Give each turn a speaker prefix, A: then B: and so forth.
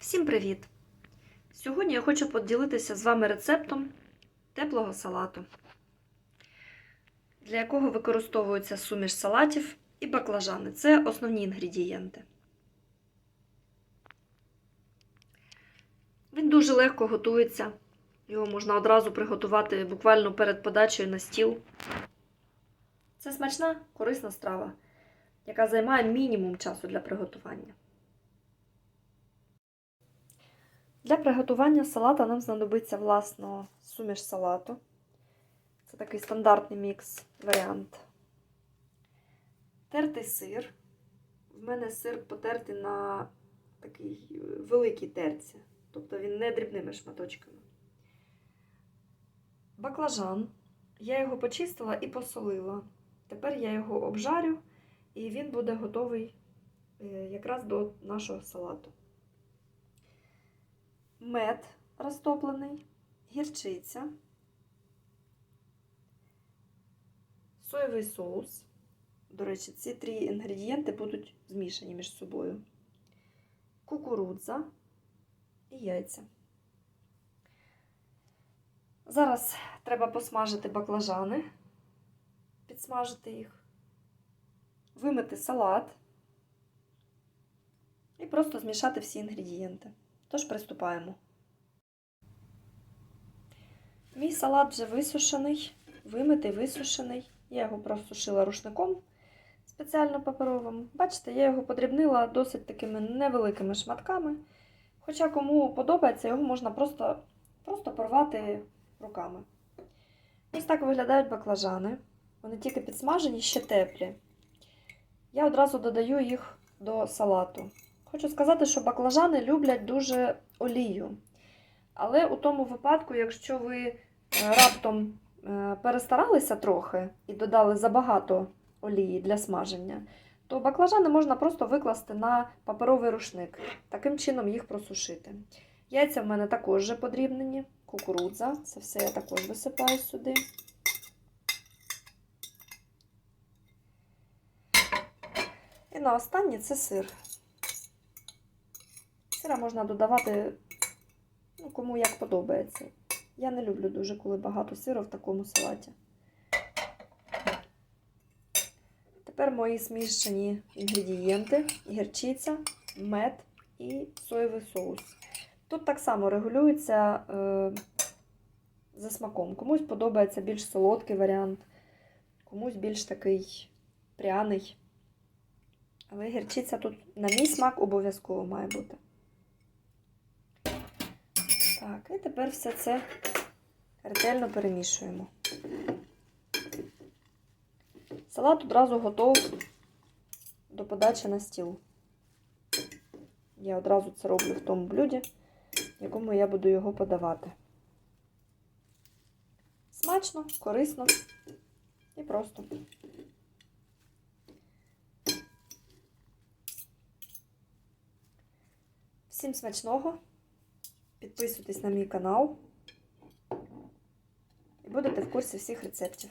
A: Всім привіт! Сьогодні я хочу поділитися з вами рецептом теплого салату, для якого використовується суміш салатів і баклажани. Це основні інгредієнти. Він дуже легко готується. Його можна одразу приготувати буквально перед подачею на стіл. Це смачна, корисна страва, яка займає мінімум часу для приготування. Для приготування салата нам знадобиться власно суміш салату. Це такий стандартний мікс варіант. Тертий сир. В мене сир потертий на такій великій терці, тобто він не дрібними шматочками. Баклажан. Я його почистила і посолила. Тепер я його обжарю, і він буде готовий якраз до нашого салату мед розтоплений, гірчиця, соєвий соус. До речі, ці три інгредієнти будуть змішані між собою. Кукурудза і яйця. Зараз треба посмажити баклажани, підсмажити їх, вимити салат і просто змішати всі інгредієнти. Тож приступаємо. Мій салат вже висушений, вимитий, висушений. Я його просушила рушником спеціально паперовим. Бачите, я його подрібнила досить такими невеликими шматками. Хоча кому подобається, його можна просто, просто порвати руками. Ось так виглядають баклажани. Вони тільки підсмажені, ще теплі. Я одразу додаю їх до салату. Хочу сказати, що баклажани люблять дуже олію. Але у тому випадку, якщо ви раптом перестаралися трохи і додали забагато олії для смаження, то баклажани можна просто викласти на паперовий рушник, таким чином їх просушити. Яйця в мене також вже подрібнені, кукурудза, це все я також висипаю сюди. І на останнє це сир. Сира можна додавати, ну, кому як подобається. Я не люблю дуже, коли багато сиру в такому салаті. Тепер мої смішані інгредієнти: гірчиця, мед і соєвий соус. Тут так само регулюється е, за смаком. Комусь подобається більш солодкий варіант, комусь більш такий пряний. Але гірчиця тут, на мій смак, обов'язково має бути. Так, і тепер все це ретельно перемішуємо. Салат одразу готов до подачі на стіл. Я одразу це роблю в тому блюді, в якому я буду його подавати. Смачно, корисно і просто. Всім смачного! Підписуйтесь на мій канал і будете в курсі всіх рецептів.